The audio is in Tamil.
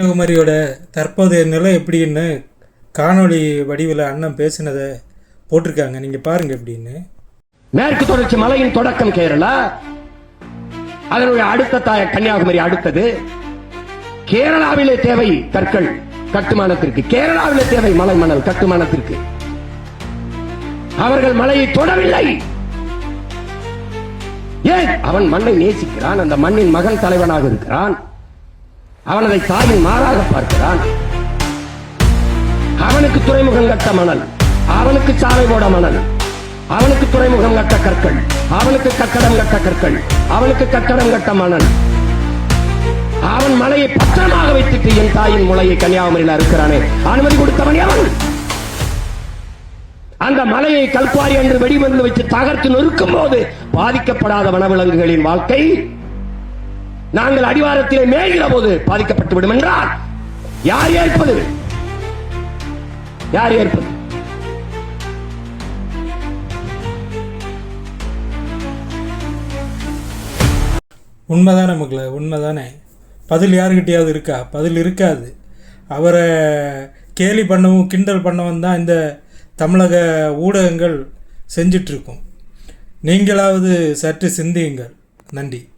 கன்னியாகுமரியோட தற்போதைய நிலை எப்படின்னு காணொளி வடிவில் அண்ணன் பேசினதை போட்டிருக்காங்க. நீங்க பாருங்க எப்படின்னு. மேற்கு தொடர்ச்சி மலையின் தொடக்கம் கேரளா. அதனுடைய அடுத்த தாய கன்னியாகுமரி அடுத்தது. கேரளாவிலே தேவை கற்கள் கட்டுமானத்திற்கு. கேரளாவிலே தேவை மலை மணல் கட்டுமானத்திற்கு. அவர்கள் மலையை தொடவில்லை. ஏன்? அவன் மண்ணை நேசிக்கிறான். அந்த மண்ணின் மகன் தலைவனாக இருக்கிறான். அவனதை அதை தாயின் மாறாக பார்க்கிறான். அவனுக்கு துறைமுகம் கட்ட மணல் அவனுக்கு சாலை போட மணல் அவனுக்கு துறைமுகம் கட்ட கற்கள் அவனுக்கு கட்டடம் கட்ட கற்கள் அவனுக்கு கட்டடம் கட்ட மணல். அவன் மலையை பத்திரமாக வைத்துட்டு என் தாயின் முளையை கன்னியாகுமரியில் இருக்கிறானே அனுமதி கொடுத்தவன் அவன் அந்த மலையை கல்குவாரி என்று வெடிமருந்து வைத்து தகர்த்து நொறுக்கும் போது பாதிக்கப்படாத வனவிலங்குகளின் வாழ்க்கை நாங்கள் அடிவாரத்திலே மேய்கிற போது பாதிக்கப்பட்டு விடும் என்றால் யார் ஏற்பது? யார் ஏற்பது? உண்மைதானே மக்களை உண்மைதானே. பதில் யாருக்கிட்டையாவது இருக்கா? பதில் இருக்காது. அவரை கேலி பண்ணவும் கிண்டல் பண்ணவும் தான் இந்த தமிழக ஊடகங்கள் செஞ்சிட்ருக்கும். நீங்களாவது சற்று சிந்தியுங்கள். நன்றி.